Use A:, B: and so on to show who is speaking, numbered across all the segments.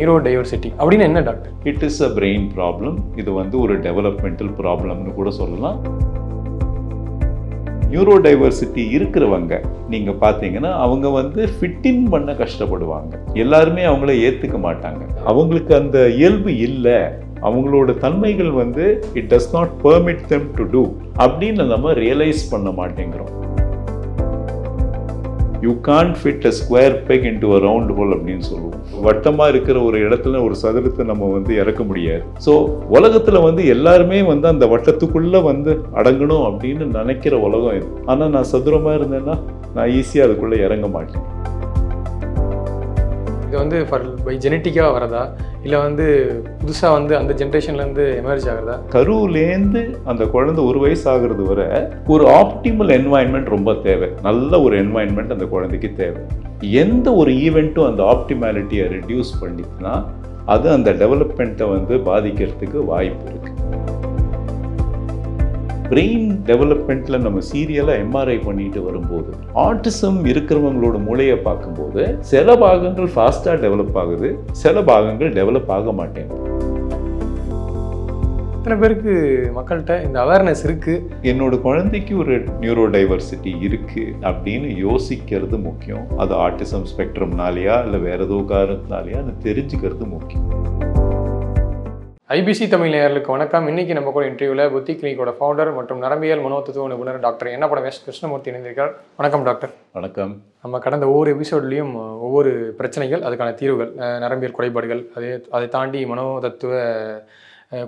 A: Neuro diversity அப்படின்னு என்ன doctor
B: it is a brain problem இது வந்து ஒரு டெவலப்மெண்டல் ப்ராப்ளம்னு கூட சொல்லலாம். நியூரோ டைவர்சிட்டி இருக்கிறவங்க நீங்கள் பார்த்தீங்கன்னா அவங்க வந்து ஃபிட்டின் பண்ண கஷ்டப்படுவாங்க. எல்லாருமே அவங்கள ஏத்துக்க மாட்டாங்க. அவங்களுக்கு அந்த இயல்பு இல்லை. அவங்களோட தன்மைகள் வந்து it does not permit them to do அப்படின்னு நம்ம ரியலைஸ் பண்ண மாட்டேங்கிறோம். You can't fit a square peg into a round hole அப்படின்னு சொல்லுவோம். வட்டமாக இருக்கிற ஒரு இடத்துல ஒரு சதுரத்தை நம்ம வந்து இறக்க முடியாது. ஸோ உலகத்தில் வந்து எல்லாருமே வந்து அந்த வட்டத்துக்குள்ளே வந்து அடங்கணும் அப்படின்னு நினைக்கிற உலகம் இது. ஆனால் நான் சதுரமாக இருந்தேன்னா நான் ஈஸியாக அதுக்குள்ளே இறங்க மாட்டேன்.
A: இது வந்து ஃபார் பை ஜெனட்டிக்காக வரதா இல்லை வந்து புதுசாக வந்து அந்த ஜென்ரேஷன்லேருந்து எமர்ஜ் ஆகிறதா?
B: கருவுலேருந்து அந்த குழந்தை ஒரு வயசு ஆகுறது வரை ஒரு ஆப்டிமல் என்வாயன்மெண்ட் ரொம்ப தேவை. நல்ல ஒரு என்வாயன்மெண்ட் அந்த குழந்தைக்கு தேவை. எந்த ஒரு ஈவெண்ட்டும் அந்த ஆப்டிமாலிட்டியை ரெடியூஸ் பண்ணிட்டுனா அது அந்த டெவலப்மெண்ட்டை வந்து பாதிக்கிறதுக்கு வாய்ப்பு இருக்குது பிரெயின் டெவலப்மெண்ட்டில் நம்ம சீரியலாக எம்ஆர்ஐ பண்ணிட்டு வரும்போது ஆட்டிசம் இருக்கிறவங்களோட மூளையை பார்க்கும்போது சில பாகங்கள் ஃபாஸ்ட்டாக டெவலப் ஆகுது சில பாகங்கள் டெவலப் ஆக மாட்டேங்குது.
A: இத்தனை பேருக்கு மக்கள்கிட்ட இந்த அவேர்னஸ் இருக்குது
B: என்னோட குழந்தைக்கு ஒரு நியூரோ டைவர்சிட்டி இருக்கு அப்படின்னு யோசிக்கிறது முக்கியம். அது ஆட்டிசம் ஸ்பெக்ட்ரம்னாலயா இல்லை வேற ஏதோ காரணத்தினாலயா அது தெரிஞ்சுக்கிறது முக்கியம்.
A: ஐபிசி தமிழ் நேயர்களுக்கு வணக்கம். இன்னைக்கு நம்ம கூட இன்டர்வியூவில் புத்தி கிளினிக்கோட ஃபவுண்டர் மற்றும் நரம்பியல் மனோதத்துவ நிபுணர் டாக்டர் என்ன படம் எஸ் கிருஷ்ணமூர்த்தி இணைந்திருக்கார் வணக்கம் டாக்டர்.
B: வணக்கம்.
A: நம்ம கடந்த ஒவ்வொரு எபிசோட்லேயும் ஒவ்வொரு பிரச்சனைகள் அதுக்கான தீர்வுகள் நரம்பியல் குறைபாடுகள் அதே அதை தாண்டி மனோதத்துவ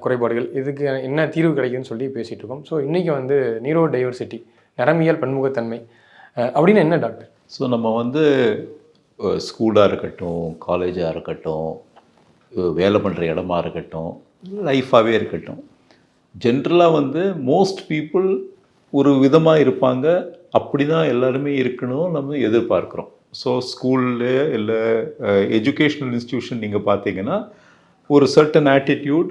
A: குறைபாடுகள் இதுக்கு என்ன தீர்வு கிடைக்குதுன்னு சொல்லி பேசிகிட்டு இருக்கோம். ஸோ இன்றைக்கி வந்து நியூரோ டைவர்சிட்டி நரம்பியல் பன்முகத்தன்மை அப்படின்னு என்ன டாக்டர்?
B: ஸோ நம்ம வந்து ஸ்கூலாக இருக்கட்டும் காலேஜாக இருக்கட்டும் வேலை பண்ணுற இடமா இருக்கட்டும் லைஃபாகவே இருக்கட்டும். ஜென்ரலாக வந்து மோஸ்ட் பீப்புள் ஒரு விதமாக இருப்பாங்க. அப்படி தான் எல்லாருமே இருக்கணும் நம்ம எதிர்பார்க்குறோம். ஸோ ஸ்கூலில் இல்லை எஜுகேஷ்னல் இன்ஸ்டியூஷன் நீங்கள் பார்த்தீங்கன்னா ஒரு சர்டன் ஆட்டிடியூட்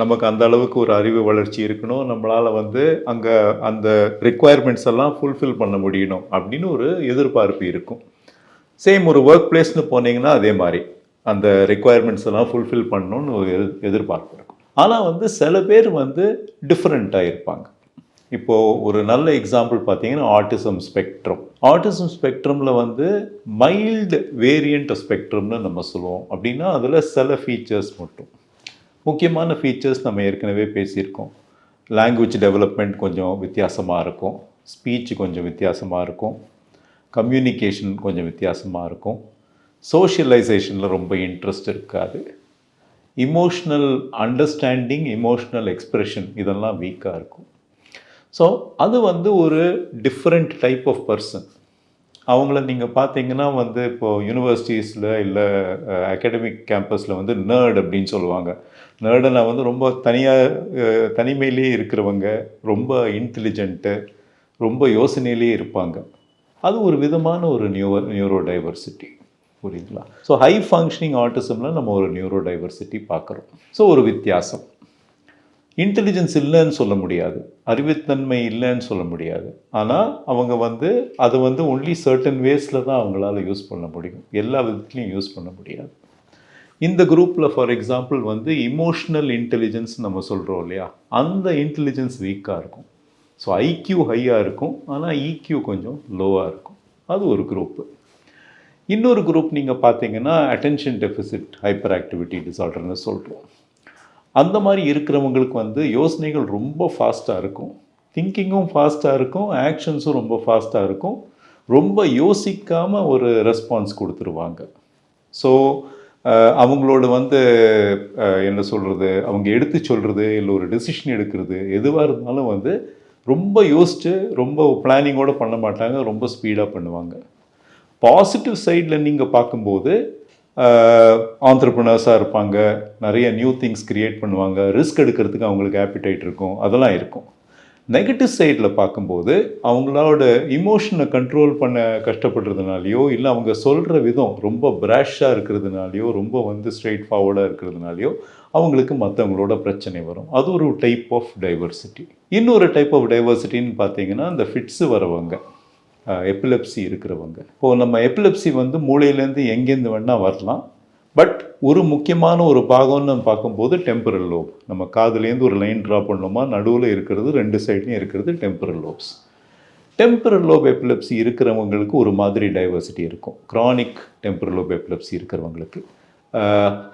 B: நமக்கு அந்த அளவுக்கு ஒரு அறிவு வளர்ச்சி இருக்கணும். நம்மளால் வந்து அங்கே அந்த ரிக்குவயர்மெண்ட்ஸ் எல்லாம் ஃபுல்ஃபில் பண்ண முடியணும் அப்படின்னு ஒரு எதிர்பார்ப்பு இருக்கும். சேம் ஒரு ஒர்க் பிளேஸ்னு போனீங்கன்னா அதே மாதிரி. அந்த ரெக்குவயர்மெண்ட்ஸ் எல்லாம் ஃபுல்ஃபில் பண்ணணும்னு ஒரு எதிர் எதிர்பார்ப்பு இருக்கும். ஆனால் வந்து சில பேர் வந்து டிஃப்ரெண்ட்டாக இருப்பாங்க. இப்போது ஒரு நல்ல எக்ஸாம்பிள் பார்த்தீங்கன்னா ஆட்டிசம் ஸ்பெக்ட்ரம் ஆட்டிசம் ஸ்பெக்ட்ரமில் வந்து மைல்டு வேரியண்ட் ஸ்பெக்ட்ரம்னு நம்ம சொல்லுவோம். அப்படின்னா அதில் சில ஃபீச்சர்ஸ் மட்டும். முக்கியமான ஃபீச்சர்ஸ் நம்ம ஏற்கனவே பேசியிருக்கோம். லாங்குவேஜ் டெவலப்மெண்ட் கொஞ்சம் வித்தியாசமாக இருக்கும். ஸ்பீச் கொஞ்சம் வித்தியாசமாக இருக்கும். கம்யூனிகேஷன் கொஞ்சம் வித்தியாசமாக இருக்கும். சோஷியலைசேஷனில் ரொம்ப இன்ட்ரெஸ்ட் இருக்காது. இமோஷ்னல் அண்டர்ஸ்டாண்டிங் இமோஷ்னல் எக்ஸ்ப்ரெஷன் இதெல்லாம் வீக்காக இருக்கும். ஸோ அது வந்து ஒரு டிஃப்ரெண்ட் டைப் ஆஃப் பர்சன் அவங்கள நீங்கள் பார்த்தீங்கன்னா வந்து இப்போது யூனிவர்சிட்டிஸில் இல்லை அகாடமிக் கேம்பஸில் வந்து நேர்டு அப்படின்னு சொல்லுவாங்க. நேர்டுனா வந்து ரொம்ப தனியாக தனிமையிலேயே இருக்கிறவங்க ரொம்ப இன்டெலிஜென்ட்டு ரொம்ப யோசனையிலேயே இருப்பாங்க. அது ஒரு விதமான ஒரு நியூ நியூரோ டைவர்சிட்டி புரியுதுங்களா? ஸோ ஹை ஃபங்க்ஷனிங் ஆட்டிசமில் நம்ம ஒரு நியூரோ டைவர்சிட்டி பார்க்குறோம். ஸோ ஒரு வித்தியாசம். இன்டெலிஜென்ஸ் இல்லைன்னு சொல்ல முடியாது. அறிவுத்தன்மை இல்லைன்னு சொல்ல முடியாது. ஆனால் அவங்க வந்து அதை வந்து ஒன்லி சர்டன் வேஸில் தான் அவங்களால யூஸ் பண்ண முடியும். எல்லா விதத்துலையும் யூஸ் பண்ண முடியாது. இந்த குரூப்பில் ஃபார் எக்ஸாம்பிள் வந்து இமோஷ்னல் இன்டெலிஜென்ஸ் நம்ம சொல்கிறோம் இல்லையா? அந்த இன்டெலிஜென்ஸ் வீக்காக இருக்கும். ஸோ ஐக்யூ ஹையாக இருக்கும். ஆனால் ஈக்யூ கொஞ்சம் லோவாக இருக்கும். அது ஒரு குரூப்பு இன்னொரு குரூப் நீங்கள் பார்த்தீங்கன்னா அட்டென்ஷன் டெஃபிசிட் ஹைப்பர் ஆக்டிவிட்டி டிசார்டர்னு சொல்கிறோம் அந்த மாதிரி இருக்கிறவங்களுக்கு வந்து யோசனைகள் ரொம்ப ஃபாஸ்ட்டாக இருக்கும். திங்கிங்கும் ஃபாஸ்ட்டாக இருக்கும். ஆக்ஷன்ஸும் ரொம்ப ஃபாஸ்ட்டாக இருக்கும். ரொம்ப யோசிக்காமல் ஒரு ரெஸ்பான்ஸ் கொடுத்துருவாங்க. ஸோ அவங்களோட வந்து என்ன சொல்கிறது அவங்க எடுத்து சொல்கிறது இல்லை ஒரு டெசிஷன் எடுக்கிறது எதுவாக இருந்தாலும் வந்து ரொம்ப யோசித்து ரொம்ப பிளானிங்கோடு பண்ண மாட்டாங்க ரொம்ப ஸ்பீடாக பண்ணுவாங்க. பாசிட்டிவ் சைடில் நீங்கள் பார்க்கும்போது ஆண்டர்பிரினர்ஸாக இருப்பாங்க. நிறைய நியூ திங்ஸ் க்ரியேட் பண்ணுவாங்க. ரிஸ்க் எடுக்கிறதுக்கு அவங்களுக்கு ஆப்பிடைட் இருக்கும். அதெல்லாம் இருக்கும். நெகட்டிவ் சைடில் பார்க்கும்போது அவங்களோட இமோஷனை கண்ட்ரோல் பண்ண கஷ்டப்படுறதுனாலையோ இல்லை அவங்க சொல்கிற விதம் ரொம்ப பிராஷாக இருக்கிறதுனாலையோ ரொம்ப வந்து ஸ்ட்ரெயிட் ஃபார்வர்டாக இருக்கிறதுனாலையோ அவங்களுக்கு மற்றவங்களோட பிரச்சனை வரும். அது ஒரு டைப் ஆஃப் டைவர்சிட்டி இன்னொரு டைப் ஆஃப் டைவர்சிட்டின்னு பார்த்தீங்கன்னா இந்த ஃபிட்ஸு வரவங்க. எப்பிலப்சி இருக்கிறவங்க. இப்போது நம்ம எப்பிலப்சி வந்து மூளையிலேருந்து எங்கேருந்து வேணால் வரலாம். பட் ஒரு முக்கியமான ஒரு பாகம்னு நம்ம பார்க்கும்போது டெம்பரல் லோப் நம்ம காதுலேருந்து ஒரு லைன் ட்ரா பண்ணோமா நடுவில் இருக்கிறது ரெண்டு சைட்லேயும் இருக்கிறது temporal lobes temporal lobe epilepsy இருக்கிறவங்களுக்கு ஒரு மாதிரி டைவர்சிட்டி இருக்கும். க்ரானிக் டெம்பரல் லோப் எப்பிலப்சி இருக்கிறவங்களுக்கு.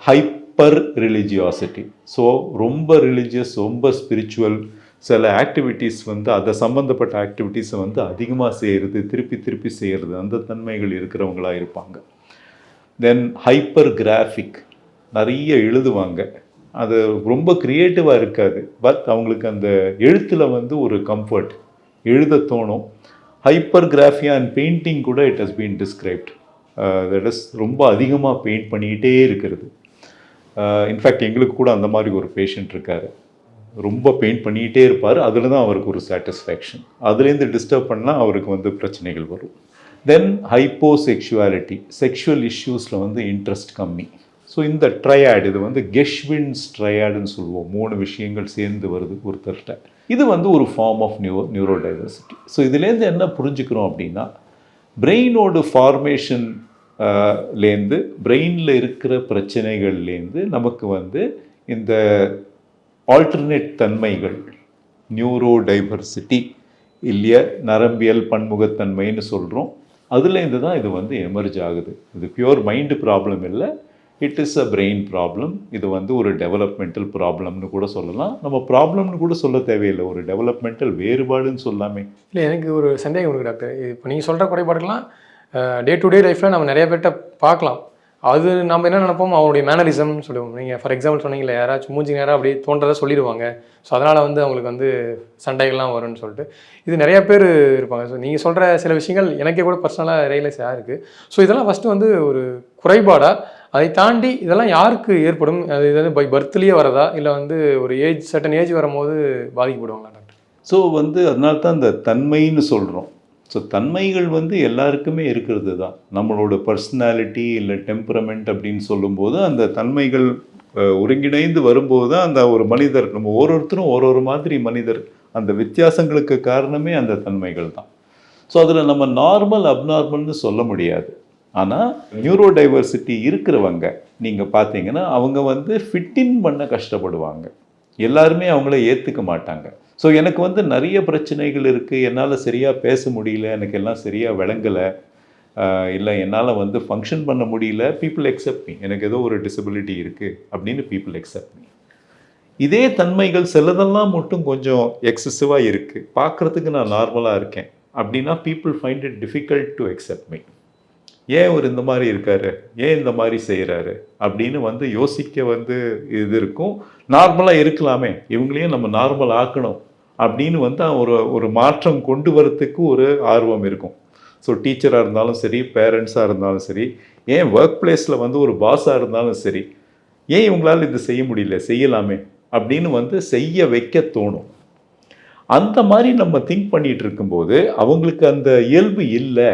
B: ஹைப்பர் ரிலிஜியாசிட்டி ஸோ ரொம்ப ரிலிஜியஸ் ரொம்ப ஸ்பிரிச்சுவல் சில ஆக்டிவிட்டீஸ் வந்து அதை சம்மந்தப்பட்ட ஆக்டிவிட்டீஸை வந்து அதிகமாக செய்கிறது திருப்பி திருப்பி செய்கிறது அந்த தன்மைகள் இருக்கிறவங்களாக இருப்பாங்க. தென் ஹைப்பர் கிராஃபிக் நிறைய எழுதுவாங்க. அது ரொம்ப க்ரியேட்டிவாக இருக்காது. பட் அவங்களுக்கு அந்த எழுத்தில் வந்து ஒரு கம்ஃபர்ட் எழுத தோணும். ஹைப்பர் கிராஃபியா அண்ட் பெயிண்டிங் கூட it has been described that is ரொம்ப அதிகமாக பெயிண்ட் பண்ணிக்கிட்டே இருக்கிறது. Uh, இன்ஃபேக்ட் எங்களுக்கு கூட அந்த மாதிரி ஒரு பேஷண்ட் இருக்கார். ரொம்ப பெயிண்ட் பண்ணிக்கிட்டே இருப்பார். அதில் தான் அவருக்கு ஒரு சாட்டிஸ்ஃபேக்ஷன் அதுலேருந்து டிஸ்டர்ப் பண்ணால் அவருக்கு வந்து பிரச்சனைகள் வரும். தென் ஹைப்போ செக்ஷுவாலிட்டி செக்ஷுவல் இஷ்யூஸில் வந்து இன்ட்ரெஸ்ட் கம்மி. ஸோ இந்த ட்ரையாட் இது வந்து கெஷ்வின்ஸ் ட்ரையாடுன்னு சொல்லுவோம். மூணு விஷயங்கள் சேர்ந்து வருது ஒருத்தர்கிட்ட. இது வந்து ஒரு form of new neuro diversity so இதுலேருந்து என்ன புரிஞ்சுக்கிறோம் அப்படின்னா பிரெயினோட ஃபார்மேஷன் லேருந்து பிரெயினில் இருக்கிற பிரச்சனைகள்லேருந்து நமக்கு வந்து இந்த ஆல்டர்னேட் தன்மைகள். நியூரோ டைவர்சிட்டி இல்லையா நரம்பியல் பன்முகத்தன்மைன்னு சொல்கிறோம் அதுலேருந்து தான் இது வந்து எமர்ஜ் ஆகுது. இது பியோர் மைண்டு ப்ராப்ளம் இல்லை. It is a brain problem இது வந்து ஒரு டெவலப்மெண்டல் ப்ராப்ளம்னு கூட சொல்லலாம். நம்ம ப்ராப்ளம்னு கூட சொல்ல தேவையில்லை. ஒரு டெவலப்மெண்டல் வேறுபாடுன்னு சொல்லாமே.
A: இல்லை எனக்கு ஒரு சந்தேகம் இருக்குது டாக்டர். இப்போ நீங்கள் சொல்கிற குறைபாடுகள்லாம் டே டு டே லைஃப்பில் நம்ம நிறைய பேர்கிட்ட பார்க்கலாம். அது நம்ம என்ன நினைப்போம்? அவங்களுடைய மேனரிசம்னு சொல்லுவோம். நீங்கள் ஃபார் எக்ஸாம்பிள் சொன்னீங்களே யாராச்சும் மூஞ்சி நேரம் அப்படியே தோன்றதை சொல்லிடுவாங்க. ஸோ அதனால் வந்து அவங்களுக்கு வந்து சண்டைகள்லாம் வரும்னு சொல்லிட்டு. இது நிறையா பேர் இருப்பாங்க. ஸோ நீங்கள் சொல்கிற சில விஷயங்கள் எனக்கே கூட பர்சனலாக ரியலைஸ் ஆகிருக்கு ஸோ இதெல்லாம் ஃபஸ்ட்டு வந்து ஒரு குறைபாடாக அதை தாண்டி இதெல்லாம் யாருக்கு ஏற்படும்? அது இது பை பர்த்லேயே வரதா இல்லை வந்து ஒரு ஏஜ் சட்டன் ஏஜ் வரும்போது பாதிக்கப்படுவாங்களா டாக்டர்
B: ஸோ வந்து அதனால தான் இந்த தன்மைன்னு சொல்கிறோம் ஸோ தன்மைகள் வந்து எல்லாருக்குமே இருக்கிறது தான். நம்மளோட பர்சனாலிட்டி இல்லை டெம்பரமெண்ட் அப்படின்னு சொல்லும்போது அந்த தன்மைகள் ஒருங்கிணைந்து வரும்போது தான் அந்த ஒரு மனிதர் நம்ம ஒரு ஒருத்தரும் ஒரு ஒரு மாதிரி மனிதர். அந்த வித்தியாசங்களுக்கு காரணமே அந்த தன்மைகள் தான். ஸோ அதில் நம்ம நார்மல் அப்நார்மல்னு சொல்ல முடியாது. ஆனால் நியூரோ டைவர்சிட்டி இருக்கிறவங்க நீங்கள் பார்த்தீங்கன்னா அவங்க வந்து ஃபிட்டின் பண்ண கஷ்டப்படுவாங்க. எல்லாருமே அவங்கள ஏற்றுக்க மாட்டாங்க. ஸோ எனக்கு வந்து நிறைய பிரச்சனைகள் இருக்குது என்னால் சரியாக பேச முடியல. எனக்கு எல்லாம் சரியாக விளங்கலை. இல்லை என்னால் வந்து ஃபங்க்ஷன் பண்ண முடியல. பீப்புள் எக்ஸப்ட் மீ எனக்கு ஏதோ ஒரு டிசபிலிட்டி இருக்குது அப்படின்னு பீப்புள் எக்ஸப்ட் மீ இதே தன்மைகள் சிலதெல்லாம் மட்டும் கொஞ்சம் எக்ஸசிவாக இருக்குது பார்க்குறதுக்கு நான் நார்மலாக இருக்கேன். அப்படின்னா people find it difficult to accept me ஏன் ஒரு இந்த மாதிரி இருக்காரு? ஏன் இந்த மாதிரி செய்கிறாரு அப்படின்னு வந்து யோசிக்க வந்து இது இருக்கும். நார்மலாக இருக்கலாமே. இவங்களையும் நம்ம நார்மல் ஆக்கணும். அப்படின்னு வந்து ஒரு ஒரு மாற்றம் கொண்டு வரத்துக்கு ஒரு ஆர்வம் இருக்கும். ஸோ டீச்சராக இருந்தாலும் சரி பேரண்ட்ஸாக இருந்தாலும் சரி ஏன் ஒர்க் பிளேஸில் வந்து ஒரு பாஸாக இருந்தாலும் சரி ஏன் இவங்களால் இது செய்ய முடியல செய்யலாமே அப்படின்னு வந்து செய்ய வைக்க தோணும். அந்த மாதிரி நம்ம திங்க் பண்ணிகிட்டு இருக்கும்போது அவங்களுக்கு அந்த இயல்பு இல்லை.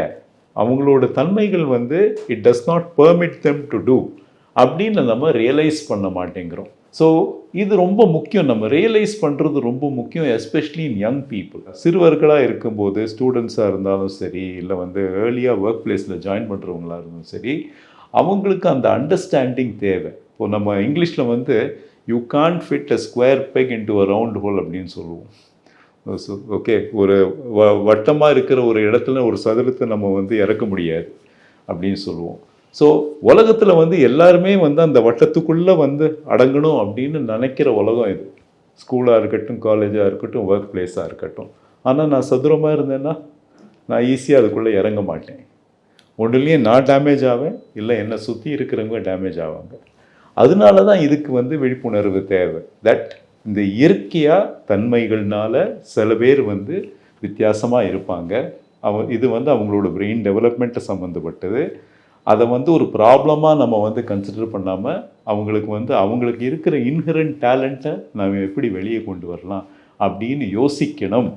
B: அவங்களோட தன்மைகள் வந்து it does not permit them to do அப்படின்னு நம்ம ரியலைஸ் பண்ண மாட்டேங்கிறோம். ஸோ இது ரொம்ப முக்கியம். நம்ம ரியலைஸ் பண்ணுறது ரொம்ப முக்கியம் எஸ்பெஷலி இன் யங் பீப்புள் சிறுவர்களாக இருக்கும்போது ஸ்டூடெண்ட்ஸாக இருந்தாலும் சரி இல்லை வந்து ஏர்லியாக ஒர்க் பிளேஸில் ஜாயின் பண்ணுறவங்களா இருந்தாலும் சரி அவங்களுக்கு அந்த அண்டர்ஸ்டாண்டிங் தேவை. இப்போ நம்ம இங்கிலீஷில் வந்து you can't fit a square peg into a round hole அப்படின்னு சொல்லுவோம். ஓகே ஒரு வ வட்டமாக இருக்கிற ஒரு இடத்துல ஒரு சதுரத்தை நம்ம வந்து இறக்க முடியாது அப்படின்னு சொல்லுவோம். ஸோ உலகத்தில் வந்து எல்லாருமே வந்து அந்த வட்டத்துக்குள்ளே வந்து அடங்கணும் அப்படின்னு நினைக்கிற உலகம் இது. ஸ்கூலாக இருக்கட்டும் காலேஜாக இருக்கட்டும் ஒர்க் பிளேஸாக இருக்கட்டும். ஆனால் நான் சதுரமாக இருந்தேன்னா நான் ஈஸியாக அதுக்குள்ளே இறங்க மாட்டேன். ஒன்றுலேயும் நான் டேமேஜ் ஆவேன் இல்லை என்னை சுற்றி இருக்கிறவங்க டேமேஜ் ஆவாங்க. அதனால தான் இதுக்கு வந்து விழிப்புணர்வு தேவை. தட் இந்த இயற்கையாக தன்மைகள்னால சில பேர் வந்து வித்தியாசமாக இருப்பாங்க. அவ இது வந்து அவங்களோட பிரெயின் டெவலப்மெண்ட்டை சம்மந்தப்பட்டது அதை வந்து ஒரு ப்ராப்ளமாக நம்ம வந்து கன்சிடர் பண்ணாமல் அவங்களுக்கு வந்து அவங்களுக்கு இருக்கிற இன்ஹரண்ட் டேலண்ட்டை நம்ம எப்படி வெளியே கொண்டு வரலாம் அப்படின்னு யோசிக்கணும்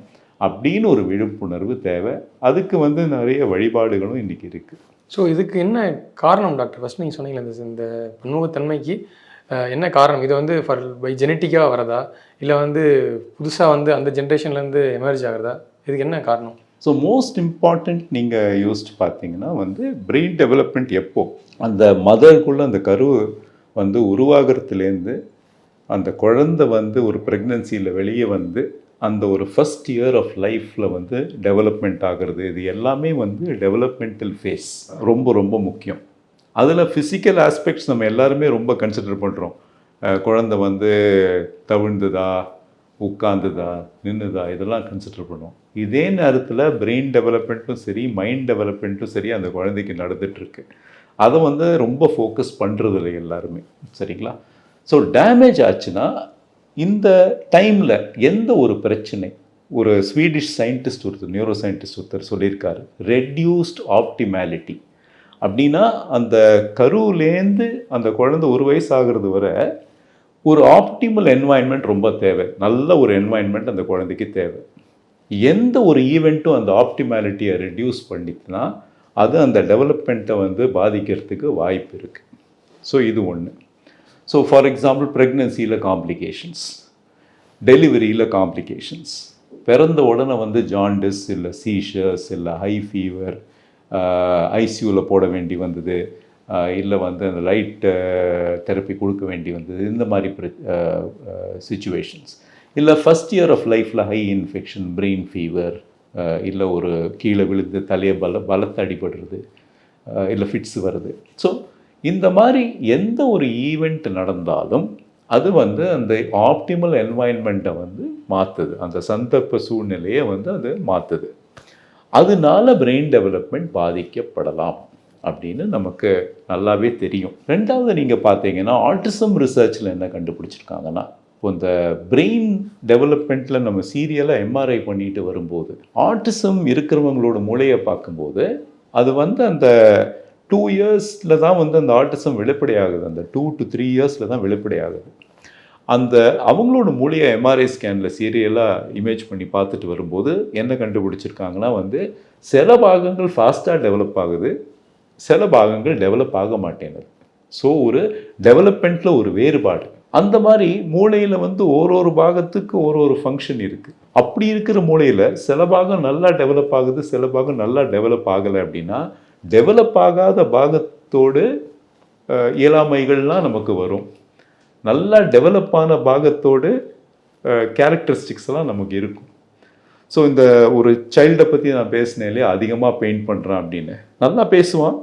B: அப்படின்னு ஒரு விழிப்புணர்வு தேவை. அதுக்கு வந்து நிறைய வழிபாடுகளும் இன்றைக்கி இருக்குது
A: ஸோ இதுக்கு என்ன காரணம் டாக்டர்? ஃபஸ்ட் நீங்கள் சொன்னீங்களே இந்த பன்முகத்தன்மைக்கு என்ன காரணம்? இது வந்து ஃபார் பை ஜெனட்டிக்காக வரதா இல்லை வந்து புதுசாக வந்து அந்த ஜென்ரேஷன்லேருந்து எமர்ஜ் ஆகிறதா? இதுக்கு என்ன காரணம்?
B: ஸோ மோஸ்ட் இம்பார்ட்டண்ட் நீங்கள் யோசிச்சு பார்த்தீங்கன்னா வந்து பிரெயின் டெவலப்மெண்ட் எப்போ? அந்த மதருக்குள்ளே அந்த கரு வந்து உருவாகிறதுலேருந்து அந்த குழந்தை வந்து ஒரு ப்ரெக்னென்சியில் வெளியே வந்து அந்த ஒரு ஃபஸ்ட் இயர் ஆஃப் லைஃப்பில் வந்து டெவலப்மெண்ட் ஆகிறது. இது எல்லாமே வந்து டெவலப்மெண்டல் ஃபேஸ் ரொம்ப ரொம்ப முக்கியம். அதில் ஃபிசிக்கல் ஆஸ்பெக்ட்ஸ் நம்ம எல்லாருமே ரொம்ப கன்சிடர் பண்ணுறோம் குழந்தை வந்து தவிழ்ந்ததா? உட்காந்துதா நின்றுதா இதெல்லாம் கன்சிடர் பண்ணுவோம் இதே நேரத்தில் பிரெயின் டெவலப்மெண்ட்டும் சரி மைண்ட் டெவலப்மெண்ட்டும் சரி அந்த குழந்தைக்கு நடந்துகிட்ருக்கு அதை வந்து ரொம்ப ஃபோக்கஸ் பண்ணுறது இல்லை எல்லாருமே. சரிங்களா? ஸோ டேமேஜ் ஆச்சுன்னா இந்த டைமில் எந்த ஒரு பிரச்சனை? ஒரு ஸ்வீடிஷ் சயின்டிஸ்ட் ஒருத்தர் நியூரோ சயின்டிஸ்ட் ஒருத்தர் சொல்லியிருக்காரு. ரெட்யூஸ்ட் ஆப்டிமேலிட்டி அப்படின்னா அந்த கருவிலேருந்து அந்த குழந்தை ஒரு வயசு ஆகிறது வரை ஒரு ஆப்டிமல் என்வாயன்மெண்ட் ரொம்ப தேவை. நல்ல ஒரு என்வாயன்மெண்ட் அந்த குழந்தைக்கு தேவை. எந்த ஒரு ஈவெண்ட்டும் அந்த ஆப்டிமாலிட்டியை ரெடியூஸ் பண்ணிட்டுனா அது அந்த டெவலப்மெண்ட்டை வந்து பாதிக்கிறதுக்கு வாய்ப்பு இருக்குது ஸோ இது ஒன்று ஸோ ஃபார் எக்ஸாம்பிள் ப்ரெக்னென்சியில் காம்ப்ளிகேஷன்ஸ் டெலிவரியில் காம்ப்ளிகேஷன்ஸ் பிறந்த உடனே வந்து ஜாண்டிஸ் இல்லை சீஷர்ஸ் இல்லை ஹை ஃபீவர் ஐசியூவில் போட வேண்டி வந்தது. இல்லை வந்து அந்த லைட் தெரப்பி கொடுக்க வேண்டி வந்தது. இந்த மாதிரி சுச்சுவேஷன்ஸ் இல்லை ஃபஸ்ட் இயர் ஆஃப் லைஃப்பில் ஹை இன்ஃபெக்ஷன் பிரெயின் ஃபீவர் இல்லை ஒரு கீழே விழுந்து தலையை பல பலத்தை அடிபடுறது இல்லை ஃபிட்ஸ் வருது. ஸோ இந்த மாதிரி எந்த ஒரு ஈவெண்ட் நடந்தாலும் அது வந்து அந்த ஆப்டிமல் என்வாயன்மெண்ட்டை வந்து மாற்றுது அந்த சந்தர்ப்ப சூழ்நிலையை வந்து அது மாற்றுது அதனால பிரெயின் டெவலப்மெண்ட் பாதிக்கப்படலாம். அப்படின்னு நமக்கு நல்லாவே தெரியும். ரெண்டாவது நீங்கள் பார்த்தீங்கன்னா ஆட்டிசம் ரிசர்ச்சில் என்ன கண்டுபிடிச்சிருக்காங்கன்னா இப்போ இந்த பிரெயின் டெவலப்மெண்ட்டில் நம்ம சீரியலாக எம்ஆர்ஐ பண்ணிட்டு வரும்போது ஆட்டிசம் இருக்கிறவங்களோட மூளையை பார்க்கும்போது அது வந்து அந்த டூ இயர்ஸில் தான் வந்து அந்த ஆட்டிசம் வெளிப்படையாகுது. அந்த டூ டு த்ரீ இயர்ஸில் தான் வெளிப்படையாகுது. அந்த அவங்களோட மூலியை எம்ஆர்ஐ ஸ்கேனில் சீரியலாக இமேஜ் பண்ணி பார்த்துட்டு வரும்போது என்ன கண்டுபிடிச்சிருக்காங்கன்னா வந்து சில பாகங்கள் ஃபாஸ்ட்டாக டெவலப் ஆகுது. சில பாகங்கள் டெவலப் ஆக மாட்டேங்குது ஸோ ஒரு டெவலப்மெண்ட்டில் ஒரு வேறுபாடு. அந்த மாதிரி மூளையில் வந்து ஒரு ஒரு பாகத்துக்கு ஒரு ஒரு ஃபங்க்ஷன் இருக்குது அப்படி இருக்கிற மூளையில் சில பாகம் நல்லா டெவலப் ஆகுது சில பாகம் நல்லா டெவலப் ஆகலை அப்படின்னா டெவலப் ஆகாத பாகத்தோடு இயலாமைகள்லாம் நமக்கு வரும். நல்லா டெவலப் ஆன பாகத்தோடு கேரக்டரிஸ்டிக்ஸ் எல்லாம் நமக்கு இருக்கும். ஸோ இந்த ஒரு சைல்டை பற்றி நான் பேசினேன் இல்லையா? அதிகமாக பெயிண்ட் பண்ணுறான் அப்படின்னு. நல்லா பேசுவான்.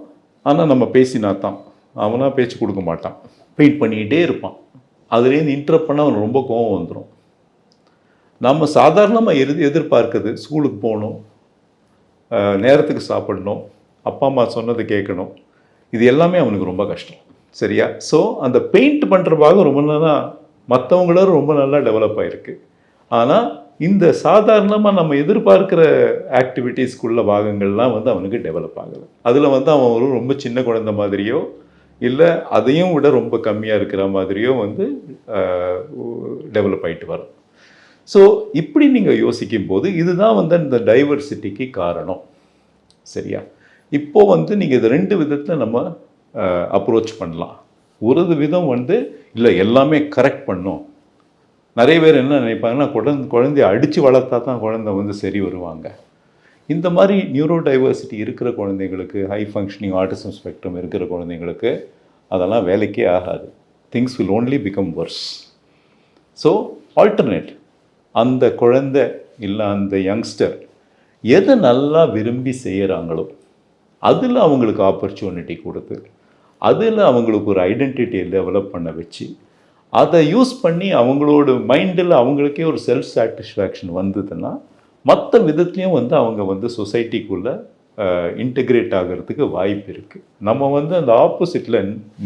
B: ஆனால் நம்ம பேசினா தான் அவனாக பேச்சு கொடுக்க மாட்டான். பெயிண்ட் பண்ணிக்கிட்டே இருப்பான். அதுலேருந்து இன்டரப்ட் பண்ண அவனுக்கு ரொம்ப கோவம் வந்துடும் நம்ம சாதாரணமாக எது எதிர்பார்க்குது? ஸ்கூலுக்கு போகணும். நேரத்துக்கு சாப்பிடணும். அப்பா அம்மா சொன்னதை கேட்கணும். இது எல்லாமே அவனுக்கு ரொம்ப கஷ்டம். சரியா? ஸோ அந்த பெயிண்ட் பண்ணுற பாகம் ரொம்ப நல்லா மற்றவங்களோட ரொம்ப நல்லா டெவலப் ஆகிருக்கு ஆனால் இந்த சாதாரணமாக நம்ம எதிர்பார்க்குற ஆக்டிவிட்டீஸ்க்குள்ள பாகங்கள்லாம் வந்து அவனுக்கு டெவலப் ஆகலை அதில் வந்து அவன் ஒரு ரொம்ப சின்ன குழந்தை மாதிரியோ இல்லை அதையும் விட ரொம்ப கம்மியாக இருக்கிற மாதிரியோ வந்து டெவலப் ஆகிட்டு வரும். ஸோ இப்படி நீங்கள் யோசிக்கும் போது இதுதான் வந்து இந்த டைவர்சிட்டிக்கு காரணம். சரியா? இப்போ வந்து நீங்கள் இது ரெண்டு விதத்தில் நம்ம அப்ரோச் பண்ணலாம். ஒரு விதம் வந்து இல்லை எல்லாமே கரெக்ட் பண்ணும். நிறைய பேர் என்ன நினைப்பாங்கன்னா குழந்தை குழந்தைய அடித்து வளர்த்தா தான் குழந்தை வந்து சரி வருவாங்க. இந்த மாதிரி நியூரோ டைவர்சிட்டி இருக்கிற குழந்தைங்களுக்கு ஹை ஃபங்க்ஷனிங் ஆட்டிசம் ஸ்பெக்ட்ரம் இருக்கிற குழந்தைங்களுக்கு அதெல்லாம் வேலைக்கே ஆகாது. Things will only become worse so alternate அந்த குழந்தை இல்லை அந்த யங்ஸ்டர் எதை நல்லா விரும்பி செய்கிறாங்களோ அதில் அவங்களுக்கு ஆப்பர்ச்சுனிட்டி கொடுத்து அதில் அவங்களுக்கு ஒரு ஐடென்டிட்டியை டெவலப் பண்ண வச்சு அதை யூஸ் பண்ணி அவங்களோட மைண்டில் அவங்களுக்கே ஒரு செல்ஃப் சாட்டிஸ்ஃபேக்ஷன் வந்ததுன்னா மற்ற விதத்துலேயும் வந்து அவங்க வந்து சொசைட்டிக்குள்ளே இன்டகிரேட் ஆகிறதுக்கு வாய்ப்பு இருக்குது நம்ம வந்து அந்த ஆப்போசிட்டில்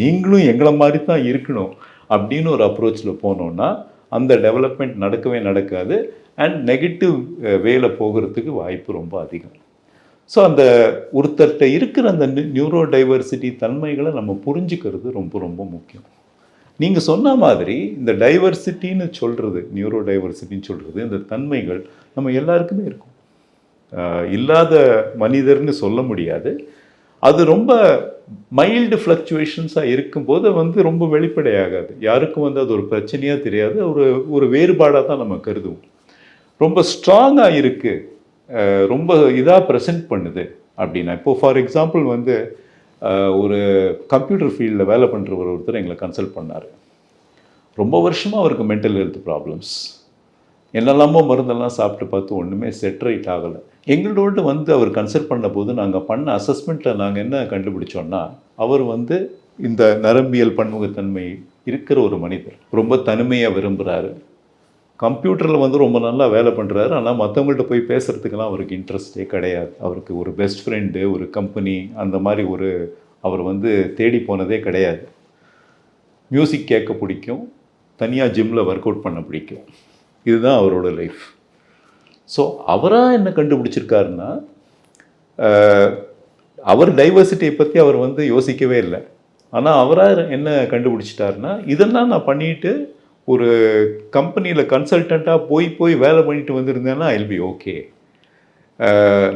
B: நீங்களும் எங்களை மாதிரி தான் இருக்கணும் அப்படின்னு ஒரு அப்ரோச்சில் போனோம்னா அந்த டெவலப்மெண்ட் நடக்கவே நடக்காது அண்ட் நெகட்டிவ் வேல போகிறதுக்கு வாய்ப்பு ரொம்ப அதிகம். ஸோ அந்த ஒருத்தர்கிட்ட இருக்கிற அந்த நியூரோ டைவர்சிட்டி தன்மைகளை நம்ம புரிஞ்சுக்கிறது ரொம்ப ரொம்ப முக்கியம். நீங்கள் சொன்ன மாதிரி இந்த டைவர்சிட்டின்னு சொல்கிறது நியூரோ டைவர்சிட்டின்னு சொல்கிறது இந்த தன்மைகள் நம்ம எல்லாருக்குமே இருக்கும். இல்லாத மனிதர்னு சொல்ல முடியாது. அது ரொம்ப மைல்டு ஃப்ளக்சுவேஷன்ஸாக இருக்கும்போது வந்து ரொம்ப வெளிப்படையாகாது. யாருக்கும் வந்து அது ஒரு பிரச்சனையாக தெரியாது. ஒரு ஒரு வேறுபாடாக தான் நம்ம கருதுவோம். ரொம்ப ஸ்ட்ராங்காக இருக்குது ரொம்ப இதாக ப்ரெசென்ட் பண்ணுது அப்படின்னா இப்போது ஃபார் எக்ஸாம்பிள் வந்து ஒரு கம்ப்யூட்டர் ஃபீல்டில் வேலை பண்ணுற ஒருத்தர் எங்களை கன்சல்ட் பண்ணார். ரொம்ப வருஷமாக அவருக்கு மென்டல் ஹெல்த் ப்ராப்ளம்ஸ் என்னெல்லாமோ மருந்தெல்லாம் சாப்பிட்டு பார்த்து ஒன்றுமே செட்ரைட் ஆகலை. எங்களோட வந்து அவர் கன்சல்ட் பண்ண போது நாங்கள் பண்ண அசஸ்மெண்ட்டில் நாங்கள் என்ன கண்டுபிடிச்சோன்னா அவர் வந்து இந்த நரம்பியல் பன்முகத்தன்மை இருக்கிற ஒரு மனிதர். ரொம்ப தனிமையாக விரும்புகிறாரு கம்ப்யூட்டரில் வந்து ரொம்ப நல்லா வேலை பண்ணுறாரு ஆனால் மற்றவங்கள்ட்ட போய் பேசுகிறதுக்கெல்லாம் அவருக்கு இன்ட்ரெஸ்டே கிடையாது. அவருக்கு ஒரு பெஸ்ட் ஃப்ரெண்டு ஒரு கம்பெனி அந்த மாதிரி ஒரு அவர் வந்து தேடி போனதே கிடையாது. மியூசிக் கேட்க பிடிக்கும். தனியாக ஜிம்மில் ஒர்க் அவுட் பண்ண பிடிக்கும். இதுதான் அவரோட லைஃப் ஸோ அவராக என்ன கண்டுபிடிச்சிருக்காருன்னா அவர் டைவர்சிட்டியை பற்றி அவர் வந்து யோசிக்கவே இல்லை. ஆனால் அவராக என்ன கண்டுபிடிச்சிட்டாருன்னா இதெல்லாம் நான் பண்ணிட்டு ஒரு கம்பெனியில் கன்சல்டண்ட்டாக போய் போய் வேலை பண்ணிட்டு வந்திருந்தேன்னா ஐல் பி ஓகே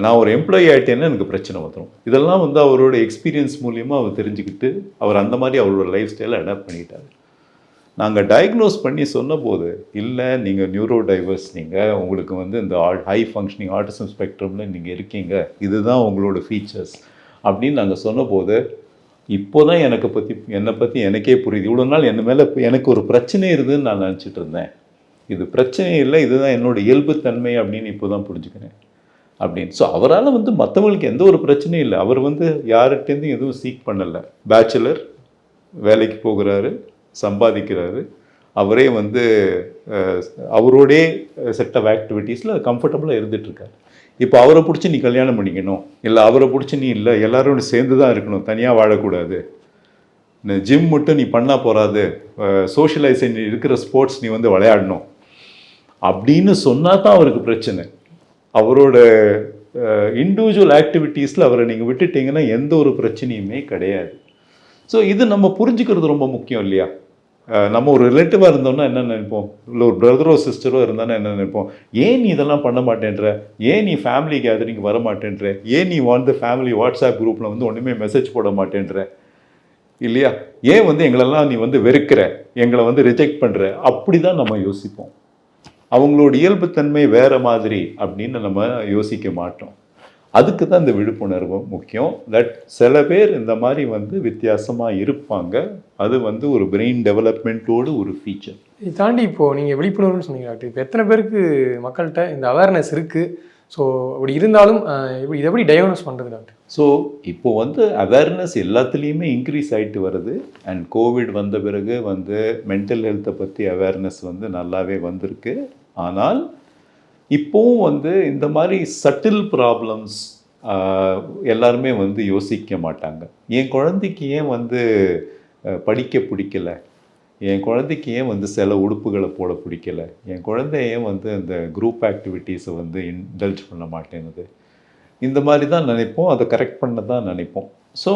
B: நான் ஒரு எம்ப்ளாயி ஆகிட்டேன்னா எனக்கு பிரச்சனை வந்துடும் இதெல்லாம் வந்து அவரோட எக்ஸ்பீரியன்ஸ் மூலியமாக அவர் தெரிஞ்சுக்கிட்டு அவர் அந்த மாதிரி அவரோட லைஃப் ஸ்டைலை அடாப்ட் பண்ணிட்டார். நாங்கள் டயக்னோஸ் பண்ணி சொன்னபோது இல்லை நீங்கள் நியூரோ டைவர்ஸ் நீங்கள் உங்களுக்கு வந்து இந்த ஹை ஃபங்க்ஷனிங் ஆட்டிசம் ஸ்பெக்ட்ரமில் நீங்கள் இருக்கீங்க. இதுதான் உங்களோட ஃபீச்சர்ஸ் அப்படின்னு நாங்கள் சொன்னபோது இப்போ தான் எனக்கு பற்றி என்னை பற்றி எனக்கே புரியுது. இவ்வளோ நாள் என் மேலே எனக்கு ஒரு பிரச்சனை இருதுன்னு நான் நினச்சிட்டு இருந்தேன். இது பிரச்சனை இல்லை இதுதான் என்னோட இயல்புத்தன்மை அப்படின்னு இப்போ தான் புரிஞ்சுக்கிறேன். அப்படின்னு. ஸோ அவரால் வந்து மற்றவங்களுக்கு எந்த ஒரு பிரச்சனையும் இல்லை. அவர் வந்து யார்கிட்டேருந்தும் எதுவும் சீக் பண்ணலை. பேச்சுலர் வேலைக்கு போகிறாரு சம்பாதிக்கிறாரு. அவரே வந்து அவரோடே செட் ஆஃப் ஆக்டிவிட்டீஸில் கம்ஃபர்டபுளாக இருந்துகிட்ருக்காரு இப்போ அவரை பிடிச்சி நீ கல்யாணம் பண்ணிக்கணும். இல்லை அவரை பிடிச்சி நீ இல்லை எல்லாரும் சேர்ந்து தான் இருக்கணும் தனியாக வாழக்கூடாது. இந்த ஜிம் மட்டும் நீ பண்ணால் போகாது சோஷியலைசேஷன் இருக்கிற ஸ்போர்ட்ஸ் நீ வந்து விளையாடணும். அப்படின்னு சொன்னால் தான் அவருக்கு பிரச்சனை. அவரோட இண்டிவிஜுவல் ஆக்டிவிட்டீஸில் அவரை நீங்கள் விட்டுட்டீங்கன்னா எந்த ஒரு பிரச்சனையுமே கிடையாது. ஸோ இது நம்ம புரிஞ்சுக்கிறது ரொம்ப முக்கியம் இல்லையா? நம்ம ஒரு ரிலேட்டிவாக இருந்தோம்னா என்ன நினைப்போம்? இல்லை ஒரு பிரதரோ சிஸ்டரோ இருந்தானா என்ன நினைப்போம்? ஏன் நீ இதெல்லாம் பண்ண மாட்டேன்ற? ஏன் நீ ஃபேமிலி கேதரிங் வர மாட்டேன்ற? ஏன் நீ வந்து ஃபேமிலி வாட்ஸ்அப் குரூப்பில் வந்து ஒன்றுமே மெசேஜ் போட மாட்டேன்ற? இல்லையா? ஏன் வந்து எங்களெல்லாம் நீ வந்து வெறுக்கிற? எங்களை வந்து ரிஜெக்ட் பண்ணுற அப்படி தான் நம்ம யோசிப்போம். அவங்களோட இயல்புத்தன்மை வேறு மாதிரி அப்படின்னு நம்ம யோசிக்க மாட்டோம். அதுக்கு தான் இந்த விழிப்புணர்வு முக்கியம். தட் சில பேர் இந்த மாதிரி வந்து வித்தியாசமாக இருப்பாங்க. அது வந்து ஒரு பிரெயின் டெவலப்மெண்ட்டோடு ஒரு ஃபீச்சர்
A: இதை தாண்டி இப்போது நீங்கள் விழிப்புணர்வுன்னு சொன்னீங்க டாக்டர்? இப்போ எத்தனை பேருக்கு மக்கள்கிட்ட இந்த அவேர்னஸ் இருக்குது ஸோ அப்படி இருந்தாலும் இதை எப்படி டயக்னோஸ் பண்ணுறது டாக்டர்?
B: ஸோ இப்போ வந்து அவேர்னஸ் எல்லாத்துலேயுமே இன்க்ரீஸ் ஆகிட்டு வருது. அண்ட் கோவிட் வந்த பிறகு வந்து மென்டல் ஹெல்த்தை பற்றி அவேர்னஸ் வந்து நல்லாவே வந்திருக்கு. ஆனால் இப்போவும் வந்து இந்த மாதிரி சட்டில் ப்ராப்ளம்ஸ் எல்லாருமே வந்து யோசிக்க மாட்டாங்க. என் குழந்தைக்கு ஏன் வந்து படிக்க பிடிக்கல. என் குழந்தைக்கு ஏன் வந்து சில உடுப்புகளை போட பிடிக்கல? என் குழந்தை ஏன் வந்து அந்த குரூப் ஆக்டிவிட்டீஸை வந்து இன்டல்ஜ் பண்ண மாட்டேங்குது? இந்த மாதிரி தான் நினைப்போம். அதை கரெக்ட் பண்ண தான் நினைப்போம். ஸோ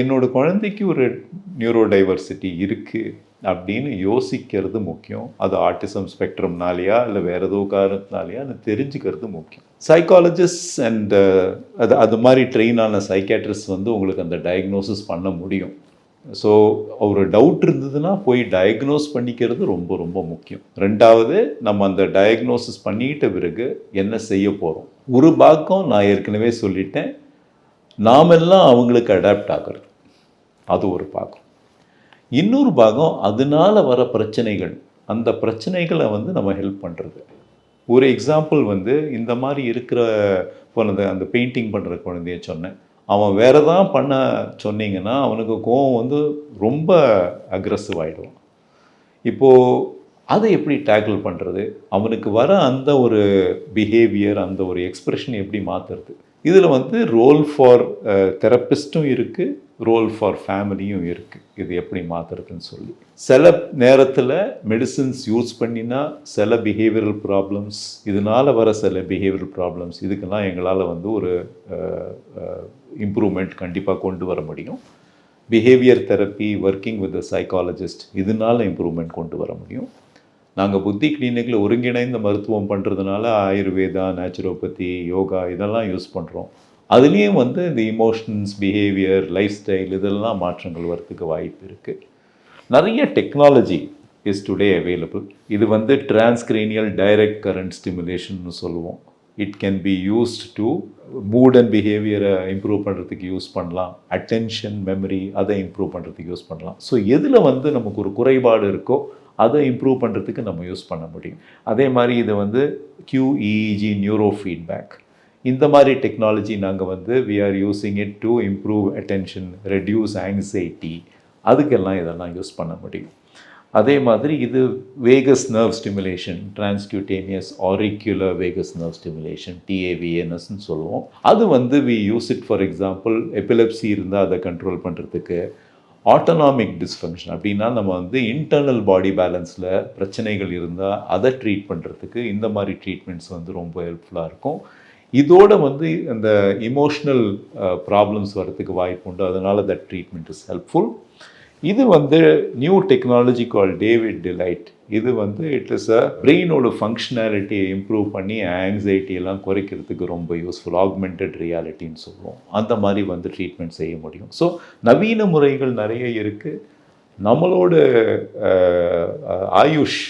B: என்னோட குழந்தைக்கு ஒரு நியூரோ டைவர்சிட்டி இருக்குது அப்படின்னு யோசிக்கிறது முக்கியம். அது ஆர்டிசம் ஸ்பெக்ட்ரம்னாலேயா இல்லை வேறு ஏதோ காரணத்தினாலேயா அது தெரிஞ்சுக்கிறது முக்கியம். சைக்காலஜிஸ்ட் அண்ட் அது அது மாதிரி ட்ரெயின் ஆன சைக்காட்ரிஸ்ட் வந்து உங்களுக்கு அந்த டயக்னோசிஸ் பண்ண முடியும். ஸோ ஒரு டவுட் இருந்ததுன்னா போய் டயக்னோஸ் பண்ணிக்கிறது ரொம்ப ரொம்ப முக்கியம். ரெண்டாவது நம்ம அந்த டயக்னோசிஸ் பண்ணிட்ட பிறகு என்ன செய்ய போகிறோம் ஒரு பாக்கம் நான் ஏற்கனவே சொல்லிட்டேன். நாமெல்லாம் அவங்களுக்கு அடாப்ட் ஆகிறது. அது ஒரு பாகம். இன்னொரு பாகம் அதனால வர பிரச்சனைகள். அந்த பிரச்சனைகளை வந்து நம்ம ஹெல்ப் பண்ணுறது ஒரு எக்ஸாம்பிள் வந்து இந்த மாதிரி இருக்கிற போனது அந்த பெயிண்டிங் பண்ணுற குழந்தைய சொன்னேன். அவன் வேறு தான் பண்ண சொன்னீங்கன்னா அவனுக்கு கோவம் வந்து ரொம்ப அக்ரஸிவ் ஆகிடுவான் இப்போது அதை எப்படி டேக்கிள் பண்ணுறது அவனுக்கு வர அந்த ஒரு பிஹேவியர் அந்த ஒரு எக்ஸ்ப்ரெஷன் எப்படி மாற்றுறது இதில் வந்து ரோல் ஃபார் தெரப்பிஸ்ட்டும் இருக்குது ரோல் ஃபார் ஃபேமிலியும் இருக்குது இது எப்படி மாற்றுறதுன்னு சொல்லி. சில நேரத்தில் மெடிசின்ஸ் யூஸ் பண்ணினா சில பிஹேவியரல் ப்ராப்ளம்ஸ் இதனால் வர சில பிஹேவியரல் ப்ராப்ளம்ஸ் இதுக்கெல்லாம் எங்களால் வந்து ஒரு இம்ப்ரூவ்மெண்ட் கண்டிப்பாக கொண்டு வர முடியும். Behaviour therapy working with psychologist இதனால இம்ப்ரூவ்மெண்ட் கொண்டு வர முடியும். நாங்கள் புத்தி கிளினிக்கில் ஒருங்கிணைந்த மருத்துவம் பண்ணுறதுனால ஆயுர்வேதா நேச்சுரோபதி யோகா இதெல்லாம் யூஸ் பண்ணுறோம் அதுலேயும் வந்து இந்த இமோஷன்ஸ் பிஹேவியர் லைஃப் ஸ்டைல் இதெல்லாம் மாற்றங்கள் வரத்துக்கு வாய்ப்பு இருக்குது நிறைய டெக்னாலஜி இஸ் டுடே அவைலபிள் இது வந்து டிரான்ஸ்கிரீனியல் டைரக்ட் கரண்ட் ஸ்டிமுலேஷன் சொல்லுவோம். It can be used to mood and பிஹேவியரை improve பண்ணுறதுக்கு யூஸ் பண்ணலாம். அட்டென்ஷன் மெமரி அதை இம்ப்ரூவ் பண்ணுறதுக்கு யூஸ் பண்ணலாம். ஸோ எதில் வந்து நமக்கு ஒரு குறைபாடு இருக்கோ அதை இம்ப்ரூவ் பண்ணுறதுக்கு நம்ம யூஸ் பண்ண முடியும். அதே மாதிரி இது வந்து கியூஇஜி நியூரோ ஃபீட்பேக் இந்த மாதிரி டெக்னாலஜி நாங்கள் வந்து we are using it to improve attention reduce anxiety அதுக்கெல்லாம் இதெல்லாம் யூஸ் பண்ண முடியும். அதே மாதிரி இது vagus nerve stimulation transcutaneous auricular vagus nerve stimulation டிஏவிஎன்எஸ்ன்னு சொல்லுவோம். அது வந்து we use it for example epilepsy இருந்தால் அதை கண்ட்ரோல் பண்ணுறதுக்கு ஆட்டோனாமிக் டிஸ்ஃபங்க்ஷன் அப்படின்னா நம்ம வந்து இன்டர்னல் பாடி பேலன்ஸில் பிரச்சனைகள் இருந்தால் அதை ட்ரீட் பண்ணுறதுக்கு இந்த மாதிரி ட்ரீட்மெண்ட்ஸ் வந்து ரொம்ப ஹெல்ப்ஃபுல்லாக இருக்கும். இதோட வந்து இந்த இமோஷ்னல் ப்ராப்ளம்ஸ் வரத்துக்கு வாய்ப்பு உண்டு. அதனால் தட் ட்ரீட்மெண்ட் இஸ் ஹெல்ப்ஃபுல் இது வந்து new technology call David Delight இது வந்து இட் இஸ் அ பிரெயினோட ஃபங்க்ஷனாலிட்டியை இம்ப்ரூவ் பண்ணி anxiety எல்லாம் குறைக்கிறதுக்கு ரொம்ப யூஸ்ஃபுல் ஆக்மெண்டட் ரியாலிட்டின்னு சொல்லுவோம் அந்த மாதிரி வந்து ட்ரீட்மெண்ட் செய்ய முடியும். ஸோ நவீன முறைகள் நிறைய இருக்குது நம்மளோட uh, uh, AYUSH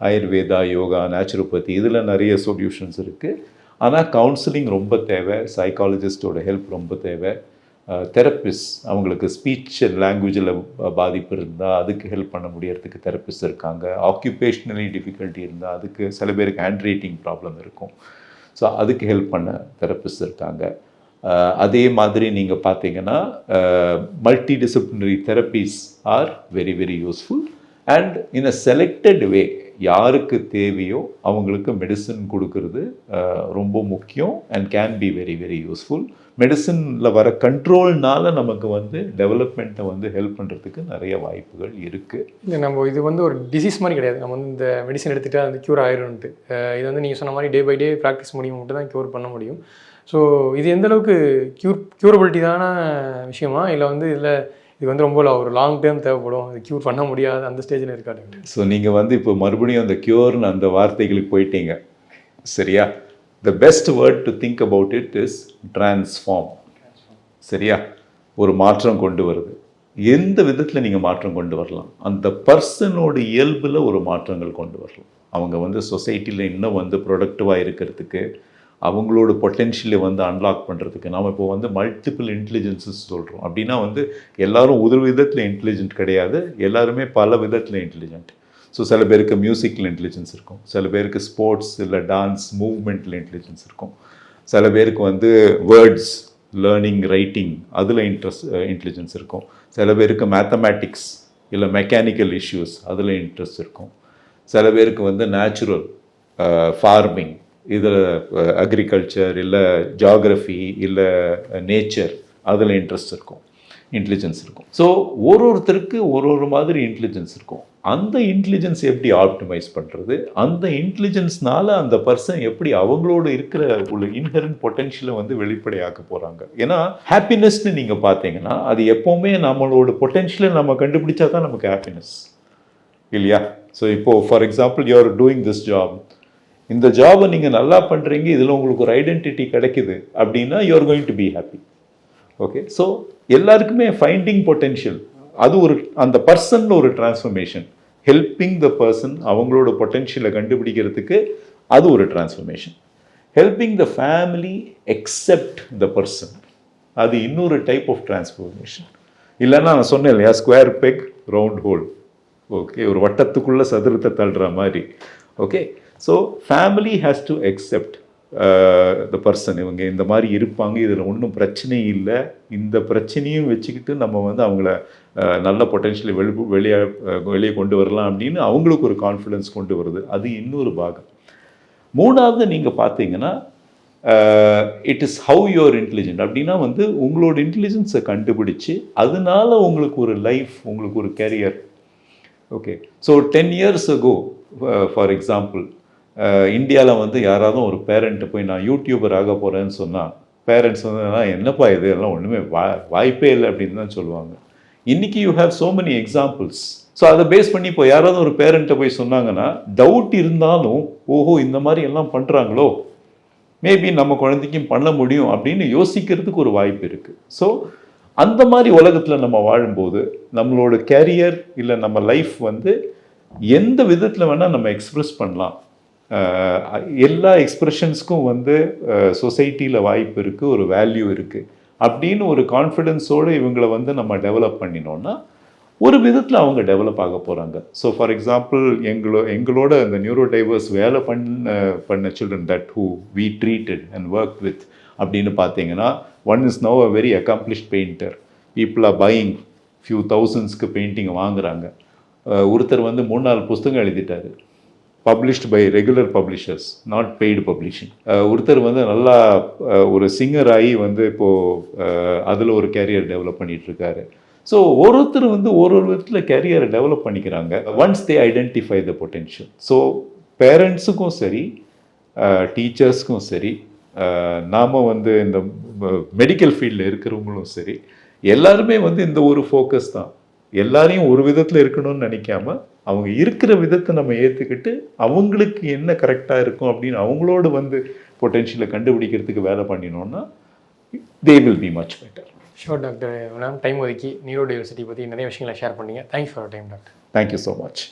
B: Ayurveda yoga naturopathy இதில் நிறைய சொல்யூஷன்ஸ் இருக்குது ஆனால் கவுன்சிலிங் ரொம்ப தேவை. சைக்காலஜிஸ்டோட ஹெல்ப் ரொம்ப தேவை. தெரப்பிஸ்ட் அவங்களுக்கு ஸ்பீச் லாங்குவேஜில் பாதிப்பு இருந்தால் அதுக்கு ஹெல்ப் பண்ண முடியறதுக்கு தெரப்பிஸ்ட் இருக்காங்க. ஆக்குபேஷ்னலி டிஃபிகல்ட்டி இருந்தால் அதுக்கு சில பேருக்கு ஹேண்ட் ரைட்டிங் ப்ராப்ளம் இருக்கும். ஸோ அதுக்கு ஹெல்ப் பண்ண தெரப்பிஸ்ட் இருக்காங்க. அதே மாதிரி நீங்கள் பார்த்தீங்கன்னா multi disciplinary therapies are very very useful and in a selected way யாருக்கு தேவையோ அவங்களுக்கு மெடிசன் கொடுக்கறது ரொம்ப முக்கியம் and can be very very useful மெடிசனில் வர கண்ட்ரோல்னால நமக்கு வந்து டெவலப்மெண்ட்டை வந்து ஹெல்ப் பண்ணுறதுக்கு நிறைய வாய்ப்புகள் இருக்குது
A: நம்ம இது வந்து ஒரு டிசீஸ் மாதிரி கிடையாது. நம்ம வந்து இந்த மெடிசன் எடுத்துகிட்டு அது க்யூர் ஆயிரும்ட்டு இது வந்து நீங்கள் சொன்ன மாதிரி டே பை டே ப்ராக்டிஸ் முடியும் மட்டும் தான் க்யூர் பண்ண முடியும். ஸோ இது எந்த அளவுக்கு க்யூர் க்யூரபிலிட்டி தான விஷயமா? இல்லை வந்து இதில் இது வந்து ரொம்ப ஒரு லாங் டேர்ம் தேவைப்படும். இது க்யூர் பண்ண முடியாது. அந்த ஸ்டேஜில் இருக்கா டாக்டர்
B: ஸோ நீங்கள் வந்து இப்போ மறுபடியும் அந்த க்யூர்னு அந்த வார்த்தைகளுக்கு போயிட்டீங்க. சரியா? The best word to think about it is transform சரியா? ஒரு மாற்றம் கொண்டு வருது. எந்த விதத்தில் நீங்கள் மாற்றம் கொண்டு வரலாம்? அந்த பர்சனோட இயல்பில் ஒரு மாற்றங்கள் கொண்டு வரலாம். அவங்க வந்து சொசைட்டியில் இன்னும் வந்து ப்ரொடக்டிவாக இருக்கிறதுக்கு அவங்களோட பொட்டென்ஷியலை வந்து அன்லாக் பண்ணுறதுக்கு நாம் இப்போ வந்து மல்டிபிள் இன்டெலிஜென்சஸ் சொல்கிறோம் அப்படின்னா வந்து எல்லாரும் ஒரு விதத்தில் இன்டெலிஜென்ட் கிடையாது. எல்லாருமே பல விதத்தில் இன்டெலிஜென்ட் ஸோ சில பேருக்கு மியூசிக்கில் இன்டெலிஜென்ஸ் இருக்கும். சில பேருக்கு ஸ்போர்ட்ஸ் இல்லை டான்ஸ் மூவ்மெண்ட்டில் இன்டெலிஜென்ஸ் இருக்கும். சில பேருக்கு வந்து வேர்ட்ஸ் லேர்னிங் ரைட்டிங் அதில் இன்ட்ரெஸ்ட் இன்டெலிஜென்ஸ் இருக்கும். சில பேருக்கு மேத்தமேட்டிக்ஸ் இல்லை மெக்கானிக்கல் இஷ்யூஸ் அதில் இன்ட்ரெஸ்ட் இருக்கும். சில பேருக்கு வந்து நேச்சுரல் ஃபார்மிங் இதில் அக்ரிகல்ச்சர் இல்லை ஜாகிரஃபி இல்லை நேச்சர் அதில் இன்ட்ரெஸ்ட் இருக்கும். இன்டெலிஜென்ஸ் இருக்கும். ஸோ ஒரு ஒருத்தருக்கு ஒரு ஒரு மாதிரி இன்டெலிஜென்ஸ் இருக்கும். அந்த இன்டெலிஜென்ஸ் எப்படி ஆப்டிமைஸ் பண்ணுறது அந்த இன்டெலிஜென்ஸ்னால அந்த பர்சன் எப்படி அவங்களோட இருக்கிற உள்ள இன்ஹரண்ட் பொட்டென்ஷியலை வந்து வெளிப்படையாக்க போகிறாங்க ஏன்னா ஹாப்பினஸ்னு நீங்கள் பார்த்தீங்கன்னா அது எப்போவுமே நம்மளோட பொட்டென்ஷியலை நம்ம கண்டுபிடிச்சா தான் நமக்கு ஹாப்பினஸ் இல்லையா? ஸோ இப்போது for example you're doing this job இந்த ஜாபை நீங்கள் நல்லா பண்ணுறீங்க இதில் உங்களுக்கு ஒரு ஐடென்டிட்டி கிடைக்குது அப்படின்னா you're going to be happy okay so எல்லாருக்குமே ஃபைண்டிங் பொட்டென்ஷியல் அது ஒரு அந்த பர்சனில் ஒரு டிரான்ஸ்ஃபர்மேஷன் ஹெல்பிங் த பர்சன் அவங்களோட பொட்டென்ஷியலை கண்டுபிடிக்கிறதுக்கு அது ஒரு transformation helping the family accept the person அது இன்னொரு டைப் ஆஃப் டிரான்ஸ்ஃபர்மேஷன் இல்லைன்னா நான் சொன்னேன் இல்லையா square peg round hole okay ஒரு வட்டத்துக்குள்ளே சதுரத்தை தள்ளுற மாதிரி. Okay so family has to accept the person இவங்க இந்த மாதிரி இருப்பாங்க இதில் ஒன்றும் பிரச்சனை இல்லை. இந்த பிரச்சனையும் வச்சுக்கிட்டு நம்ம வந்து அவங்கள நல்ல பொட்டென்ஷியலை வெளி வெளியே வெளியே கொண்டு வரலாம் அப்படின்னு அவங்களுக்கு ஒரு கான்ஃபிடன்ஸ் கொண்டு வருது. அது இன்னொரு பாகம். மூணாவது நீங்கள் பார்த்தீங்கன்னா it is how your intelligent அப்படின்னா வந்து உங்களோட இன்டெலிஜென்ஸை கண்டுபிடிச்சு அதனால உங்களுக்கு ஒரு லைஃப் உங்களுக்கு ஒரு career okay so ten years ago for example இந்தியாவில் வந்து யாராவது ஒரு பேரண்ட்டை போய் நான் யூடியூபர் ஆக போகிறேன்னு சொன்னால் பேரண்ட்ஸ் வந்து என்னப்பா இது? எல்லாம் ஒன்றுமே வா வாய்ப்பே இல்லை அப்படின்னு தான் சொல்லுவாங்க. இன்றைக்கி you have so many examples so அதை பேஸ் பண்ணி இப்போ யாராவது ஒரு பேரண்ட்டை போய் சொன்னாங்கன்னா டவுட் இருந்தாலும் ஓஹோ இந்த மாதிரி எல்லாம் பண்ணுறாங்களோ மேபி நம்ம குழந்தைக்கும் பண்ண முடியும் அப்படின்னு யோசிக்கிறதுக்கு ஒரு வாய்ப்பு இருக்குது ஸோ அந்த மாதிரி உலகத்தில் நம்ம வாழும்போது நம்மளோட கேரியர் இல்லை நம்ம லைஃப் வந்து எந்த விதத்தில் வேணால் நம்ம எக்ஸ்ப்ரெஸ் பண்ணலாம். எல்லா எக்ஸ்ப்ரெஷன்ஸ்க்கும் வந்து சொசைட்டியில் வாய்ப்பு இருக்குது ஒரு வேல்யூ இருக்குது அப்படின்னு ஒரு கான்ஃபிடென்ஸோடு இவங்களை வந்து நம்ம டெவலப் பண்ணினோன்னா ஒரு விதத்தில் அவங்க டெவலப் ஆக போகிறாங்க ஸோ ஃபார் எக்ஸாம்பிள் எங்களோ எங்களோட அந்த நியூரோ டைவர்ஸ் வேலை பண்ண பண்ண children that who we treated and work with அப்படின்னு பார்த்தீங்கன்னா one is no a very accomplished painter people are buying few தௌசண்ட்ஸ்க்கு painting வாங்குறாங்க. ஒருத்தர் வந்து மூணு நாலு புஸ்தகம் எழுதிட்டாரு. Published by regular publishers not paid publishing ஒருத்தர் வந்து நல்லா uh, ஒரு சிங்கர் ஆகி வந்து இப்போது uh, அதில் ஒரு கேரியர் டெவலப் பண்ணிகிட்ருக்காரு ஸோ ஒருத்தர் வந்து ஒரு ஒரு விதத்தில் கேரியரை டெவலப் பண்ணிக்கிறாங்க. Once they identify the potential so பேரண்ட்ஸுக்கும் சரி uh, டீச்சர்ஸ்க்கும் சரி நாம் வந்து இந்த மெடிக்கல் ஃபீல்டில் இருக்கிறவங்களும் சரி எல்லாருமே வந்து இந்த ஒரு ஃபோக்கஸ் தான். எல்லாரையும் ஒரு விதத்தில் இருக்கணும்னு நினைக்காம அவங்க இருக்கிற விதத்தை நம்ம ஏற்றுக்கிட்டு அவங்களுக்கு என்ன கரெக்டாக இருக்கும் அப்படின்னு அவங்களோட வந்து பொட்டென்ஷியலை கண்டுபிடிக்கிறதுக்கு வேலை பண்ணினோம்னா they will be much better
A: sure doctor ma'am time ஒதுக்கி நியூரோ டைவர்சிட்டி பற்றி நிறைய விஷயங்களை ஷேர் பண்ணீங்க. Thanks for time doctor
B: thank you so much